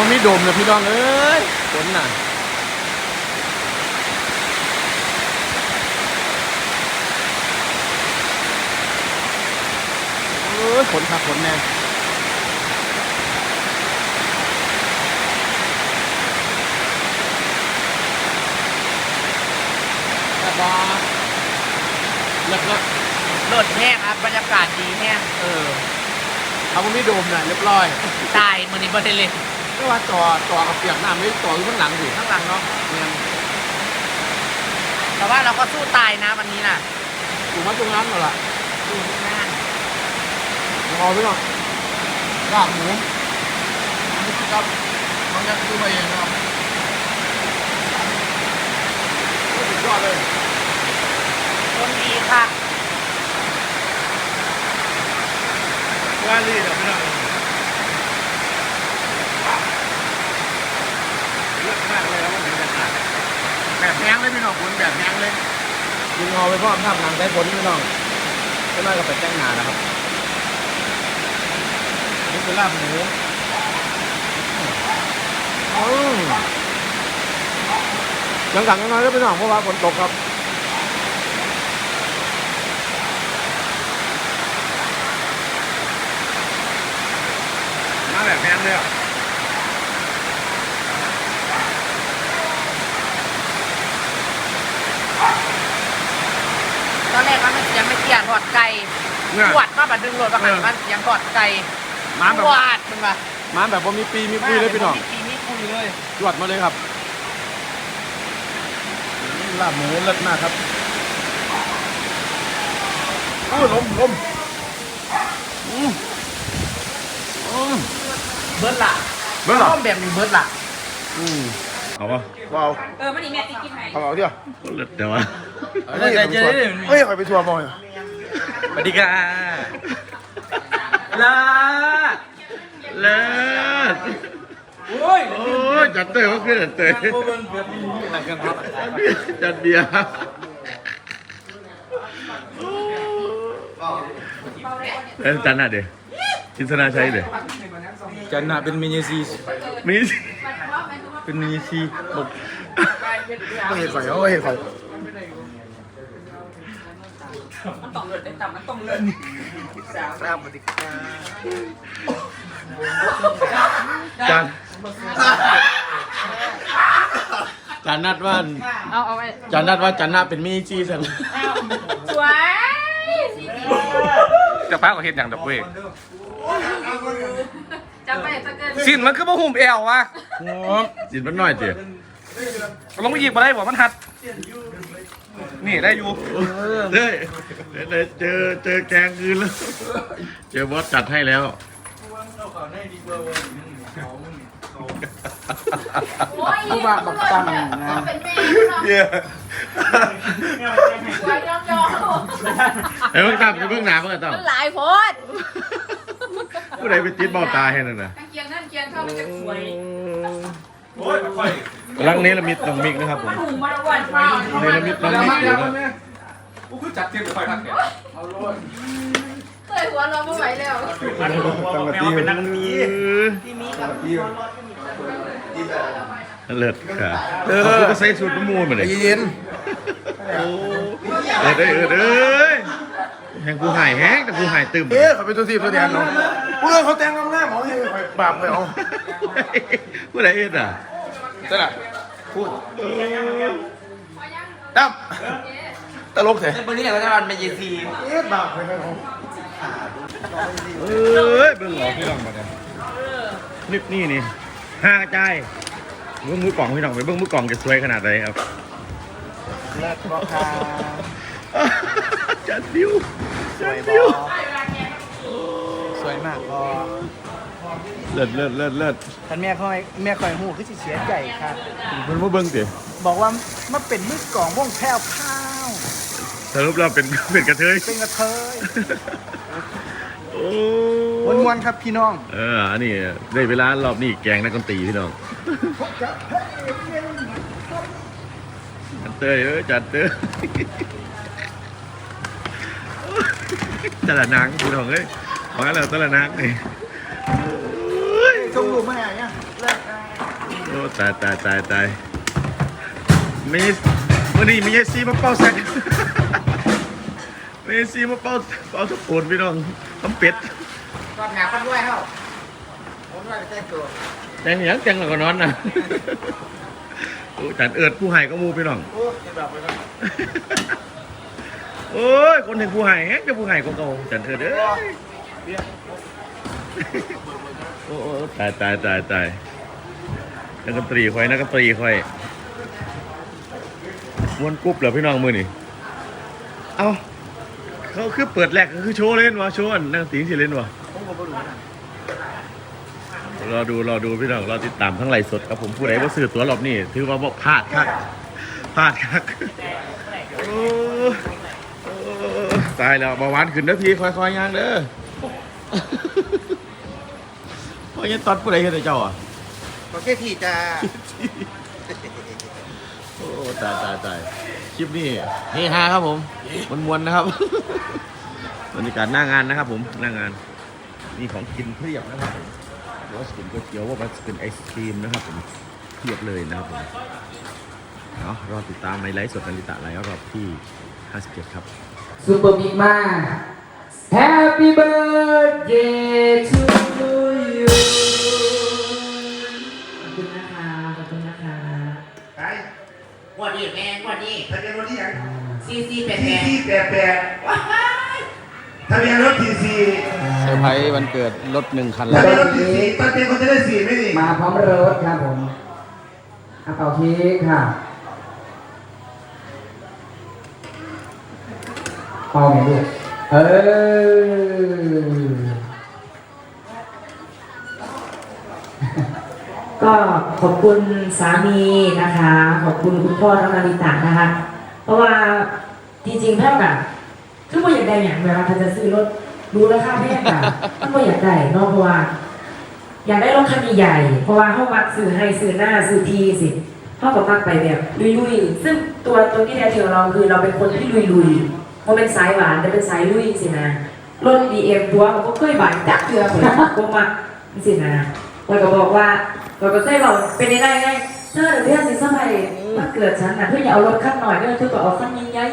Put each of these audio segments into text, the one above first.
มันมีโดมเลยพี่น้องเอ้ยฝนน่ะเอ้ยฝนครับฝนแน่แต่บอเลิกเลิกรถแห้งครับบรรยากาศดีแห้งเออเอามันมีโดมน่ะเรียบร้อย ตายมือนี้บริเลน ไม่ว่าต่อต่อกับเปียกน้ำไม่ต่ออยู่ข้างหลังสิข้างหลังเนาะเนี่ยแต่ว่าเราก็สู้ตายนะวันนี้น่ะถูกมาตรงนั้นเหรอล่ะสู้ทุกงานเอาไปก่อนลาบหมูนี่ครับน้องยักษ์ซื้อมาเองนะครับโอ้สุดยอดเลยคนดีค่ะ ว่าลีเดี๋ยวไม่ได้เลือกมากเลยแล้วมันถึงจะขาดแบบแห้ง เลยพี่น้องคุณแบบแห้งเลยยิงงอไปพ่อมท่ามกลางได้ผลพี่น้องก็น่าจะไปแจ้งงานนะครับนี่คือลาบหมูยังกังยังไงก็พี่น้องเพราะว่าฝนตกครับมาแบบแพงเลยอะ ตอนแรกว่ามันเสียงไม่เกี่ยงทอดไก่เนี่ยปวดมาบัดดึงรถมาหันมันเสียงทอดไก่มาแบบปวดมึงว่ะมาแบบว่ามีปีมีคุยเลยพี่น้องมีปีมีคุยเลยจวดมาเลยครับลาบหมูเลิศมากครับโอ้ยลมลมอืมอืม เบิร์ดล่ะเบิดเหรอต้มแบบนี้เบิร์ดล่ะอืมเอาปะว้าวเออมันนี่แม่ติกินไหนเอาเอาเดี๋ยวเลิศแต่ว่าเฮ้ยเฮ้ยใครไปทัวร์บอย สวัสดีค่ะเลิศเลิศโอ้ยโอ้ยจัดเตยว่าขึ้นจัดเตยจัดเบียร์เอ้ยจันน่ะเดี๋ยวอินทนาชัยเดี๋ยวจันน่ะเป็นมินิซีมีเป็นมินิซีบอกไม่เห็นไฟเขาไม่เห็นไฟ มันต้องเลือดได้ต่ำมันต้องเลือดครับสวัสดีครับจันจันนัดว่าเอาเอาไว้จันนัดว่าจันน่ะเป็นมินิซีสันสวยจะพักกับเห็ดอย่างดับเว้ยจำไปจะเกินสินมันคือบ่หุ่มแอววะจินมันน้อยเตี๋ยลงไปหยิบมาได้บอกมันหัด นี่ได้อยู่เฮ้ย เดี๋ยวเจอเจอแกงคืนแล้ว เจอบอสจัดให้แล้วผู้ว่าบักตั้งนะ เป็นแม่เดี๋ยวสวยยอมยอมไอ้เพิ่งตามไอ้เพิ่งหนาเพิ่งตามมันหลายโพดผู้ใดไปติดเบ้าตาให้นั่นน่ะเกียงนั่นเกียงเข้ามันจะสวยรังนี้ละมิดน้องมิกนะครับผมหูมาวันเปล่าเนละมิดน้องมิกอยู่นะ กูคือจัดเทียมกับไฟพักเนี่ยเตยหัวเราไม่ไหวแล้วตั้งแต่ตีเป็นนักมีเลิศค่ะเขาก็ใส่สูตรประมูลมาเลยเย็นโอ้เอิดเอ้ยเอิดเอ้ยแหงกูหายแห้งแต่กูหายตึมเอ๊ะเขาเป็นตัวทีตัวแดนเนาะเพื่อเขาแต่งงามๆหมอเฮ้ยบาปเลยเอาผู้ใดเอ็ดอะใช่ละพูดตั้ม ตลกเถอะเป็นที่ไหนก็จะมันเป็นยีซีเอ๊ะบาปเลยเอาเอ้ยเบิ่งหลอกพี่น้องมากันนึกนี่นี่ห้ากระจายเบิ่งมือกล่องพี่น้องไปเบิ่งมือกล่องจะสวยขนาดไหนครับเลิศบอกค่ะจัดดิวจัดดิวสวยมากพอเลิศเลิศเลิศเลิศท่านแม่คอยแม่คอยหูคือสิเสียใจครับมันมาเบิ่งสิบอกว่ามาเป็นมือกล่องวงแพรวพราว สรุปเราเป็นเป็นกระเทยเป็นกระเทยโอ้วนมวนๆครับพี่น้องเอออันนี้ได้เวลารอบนี้แกงนักดนตรีพี่น้องจัดเตยเออจัดเตยตะละนางพี่น้องเอ้ยมาแล้วตะละนางนี่ชมรูปมาไหนอะเลิกได้ตายตายตายตายมีวันนี้มีเอซีมาเป่าแซก มีเอซีมาเป่าเป่าทุกคนพี่น้องทำเป็ดก็หนาคนด้วยเขาคนด้วยเต้นตัวแต่งหยังแต่งแล้วก็นอนนะโอ้จันเอิดผู้ให้ก็มูพี่น้อง โอ้ยแบบไปแล้วโอ้ยคนหนึ่งผู้ให้แฮงจะผู้ให้ก็เก่าจันเอิดเอ้ยโอ้โอ้ตายตายตายตายนักดนตรีคอยนักดนตรีคอยม้วนกรุ๊บเหรอพี่น้องมือนี่ เอ้า เขาคือเปิดแรกก็คือโชว์เล่นวะโชว์อันนักดนตรีสิเล่นวะผมก็ไม่รู้นะรอดูรอดูพี่น้องรอติดตามทั้งไลฟ์สดครับผมผู้ใดว่าซื้อตัวรอบนี้ถือว่าบอกพลาดครับพลาดครับโอ้โอ้ตายแล้วเบาหวานขึ้นเด้อพี่ค่อยๆย่างเด้อเพราะยังตอนผู้ใดเห็นแต่เจ้าอะก็แค่ที่จะโอ้ตายตายตายค ลิปนี้เฮฮาครับผมมวนๆนะครับ บรรยากาศหน้างานนะครับ ผมหน้างานมีของกินเพียบนะครับผมว่าจะเป็นก๋วยเตี๋ยวว่าจะเป็นไอศครีมนะครับผมเพียบเลยนะครับผมเนาะรอติดตามในไลฟ์สดนาริตะไลฟ์รอบที่ 57 ครับซูเปอร์บิ๊กมา Happy birthday to you วันนี้แม่วันนี้ทะเบียนรถที่ยังซีซีแปดทีแปดซีแปดแปดทะเบียนรถทีซีเซอร์ไพรส์วันเกิดรถหนึ่งคันทะแล้ว เบียนรถทีซีตอนเป็นคนจะได้สี่ไม่ดีมาพร้อมรถครับผมกระเป๋าเค้กค่ะเป่าไงลูกเออ ก็ขอบคุณสามีนะคะ ขอบคุณคุณพ่อน้องนาริตะนะคะ เพราะว่าจริงๆแพ่แบบคือไม่อยากได้อย่างเวลาเขาจะซื้อรถรู้ราคาแพงอะมันไม่อยากได้เนอกเพราะว่า อยากได้รถคันใหญ่เพราะว่าเขามักซื้อให้ซื้อหน้าซื้อทีสิเขาก็มักไปแบบลุยๆซึ่งตัวตัวที่แท้จริงของเราคือเราเป็นคนที่ลุยๆเขาเป็นสายหวานแต่เป็นสายลุยสินะรถดีเอ็มตัวมันก็เคยบานจักเทือเหมือนก็มักสินะ เราก็บอกว่าเราก็เคยบอกเป็นยังไงไงเธอเรื่องสิสมัยมาเกิดฉันนะเธออย่าเอารถขั้นหน่อยเธอเธอก็เอาขั้นใหญ่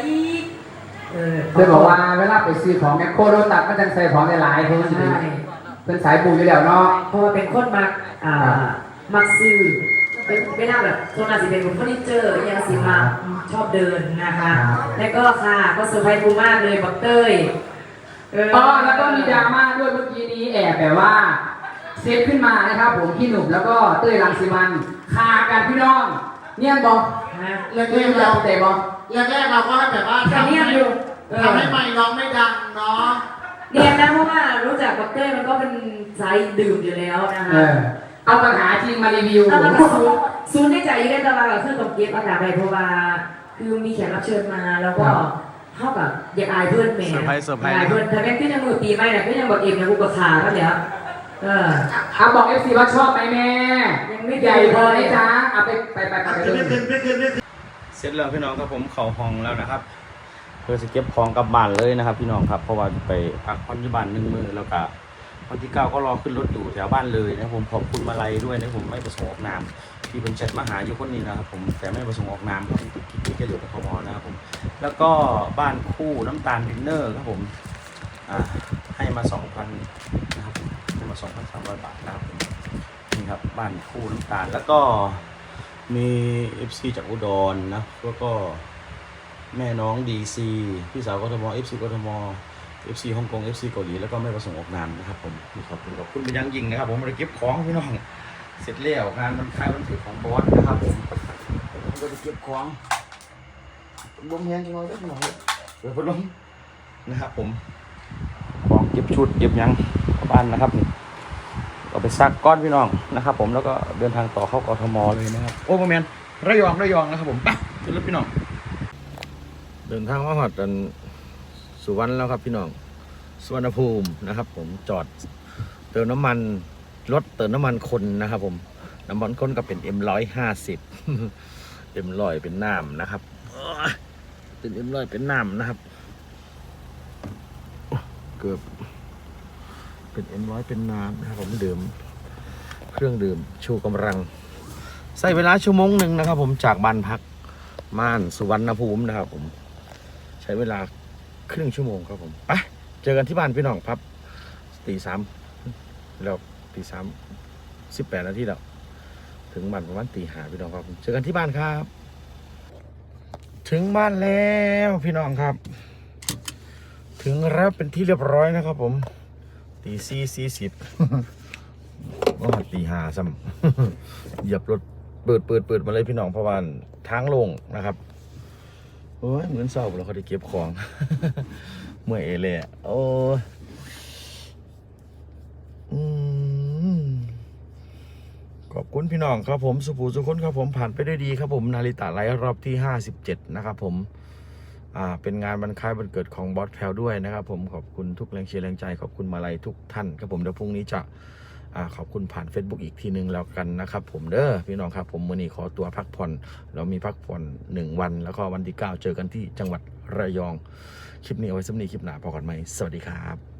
ๆเออเพื่อนบอกว่าเวลาไปซื้อของแมคโครรถตัดมันจะใส่ของหลายๆเพื่อนใช่เป็นสายปูอยู่แล้วเนาะเพราะว่าเป็นคนมักอ่ามักซื้อเป็นไม่น่าแบบคนอาจจะเป็นคนเฟอร์นิเจอร์ยังสิมาชอบเดินนะคะ แล้วก็ค่ะก็เซอร์ไพรส์บูมากเลยบักเต้ยเอ๋อแล้วก็มีดราม่าด้วยเมื่อกี้นี้แอบแบบว่า เซฟขึ้นมานะครับ ผมพี่หนุ่มแล้วก็เต้ยรังสิมันคากันพี่น้อง เนี่ยบอกฮะเรื่องเรื่องเราเตะบอกแรกๆเราก็แบบว่าแต่เนี่ยอยู่เออทำให้ไม่ร้องไม่ดังเนาะเรียนนะเพราะว่ารู้จักบักเต้ยมันก็เป็นสายดื่มอยู่แล้วนะเอคะอเอาปัญหาจริงมารีวิวถ้ามันซูนซูนได้ใจอยู่ได้ตลอดกับเครื่องตบเก็บอากาศไปเพราะว่าคือมีแขกรับเชิญมาแล้วก็เท่ากับอยากอายเพื่อนแหม่เซอร์ไพรส์เซอร์ไพรส์ยากอายเพื่อนแต่แม่งก็ยังมือปีไม่เนี่ยก็ยังบอกเอ็มยังกูกับขาก็เดี๋ยว เออเอาบอกเอฟซีว่าชอบไหมแม่ ยังไม่ใหญ่พอไหมจ๊ะเอาไปไปไปไปไปขึ้นเลไม่ขึ้ยนไม่ขึ้นไม่ขึ้นเสร็จแล้วพี่น้องครับผมเข้าห้องแล้วนะครับเพื่อจะเก็บของกลับบ้านเลยนะครับ พี่น้องครับเพราะว่าจะไปพักผ่อนที่บ้านหนึ่งมือแล้วก็วันที่เก้าก็รอขึ้นรถอยู่แถวบ้านเลยนะครับผมขอบคุณมาลัยด้วยนะผมไม่ประสงค์ออกนามที่เป็นแชทมาหาอยู่คนนี้นะครับผมแต่ไม่ประสงค์ออกนามครับที่แค่อยู่กับทมนะครับผมแล้วก็บ้านคู่น้ำตาลดินเนอร์ครับผมอ่าให้มาสองพันนะครับผ มาสองพันสามร้อยบาทนะครับผมนี่ครับบ้านคู่น้ำตาลแล้วก็มี FC จากอุดรนะแล้วก็แม่น้องดีซีพี่สาวกทมเอฟซีกทมเอฟซีฮ่องกงเอฟซีเกาหลีแล้วก็ไม่ประสงค์ออกนามนะครับผมขอบคุณขอบคุณเป็นยังยิงนะครับ ผมมาเก็บของพี่น้องเสร็จแล้วงานมันคล้ายวันเกิดของบอสนะครับผมผมก็จะเก็บของลมแรงจังเลยพี่น้องเปิดพัดลมนะครับผมของเก็บชุดเก็บยัง กลับบ้านนะครับนี่เอาไปซักก้อนพี่น้องนะครับ ผมแล้วก็เดินทางต่อเข้ากทมเลยนะครับ โอ้โมเมนระยองระยองนะครับ ผมไปขึ้นรถพี่น้อง เดินทางมาหอดกันสุวรรณแล้วครับพี่น้องสุวรรณภูมินะครับ ผมจอดเติมน้ำมันรถเติมน้ำมันคนนะครับ ผมน้ำมันคนก็เป็น M ร้อยห้าสิบ M ร้อยเป็นน้ำนะครับโอ้ยเป็น M ร้อยเป็นน้ำนะครับ เกือบ เป็น M ร้อยเป็นน้ำนะครับผมดื่มเครื่องดื่มชูกำลังใช้เวลาชั่วโมงหนึ่งนะครับ ผมจากบ้านพักม่านสุวรรณภูมินะครับ ผม ใช้เวลาครึ่งชั่วโมงครับผมไปเจอกันที่บ้านพี่น้องครับตีสามแล้วตีสามสิบแปดนาทีแล้วถึงบ้านประมาณตีหาพี่น้องครับเจอกันที่บ้านครับ ถึงบ้านแล้วพี่น้องครับ ถึงแล้วเป็นที่เรียบร้อยนะครับผม ตีสี่สี่สิบก็ตีห้าซ้ำเหยียบรถเปิดเปิดเปิดมาเลยพี่น้องเพราะว่าทางลงนะครับโอ้ยเหมือนเศร้าเราเขาได้เก็บของเมื่อยเอเลยโอ้ขอบคุณพี่น้องครับผมสุภูสุคนครับผมผ่านไปด้วยดีครับผมนาริตะไลฟ์รอบที่57นะครับผม เป็นงานบรรคายบันเกิดของบอสแพลวด้วยนะครับ ผมขอบคุณทุกแรงเชียร์แรงใจ ขอบคุณมาลัยทุกท่านครับผมเดี๋ยวพรุ่งนี้จะอขอบคุณผ่าน Facebook อีกทีนึงแล้วกันนะครับ ผมเด้อพี่น้องครับ ผมมือนี้ขอตัวพักผ่อนเรามีพักผ่อน 1 วัน แล้วก็วันที่ 9 เจอกันที่จังหวัดระยอง คลิปนี้เอาไว้สำนีคลิปหน้าพอกันไหมสวัสดีครับ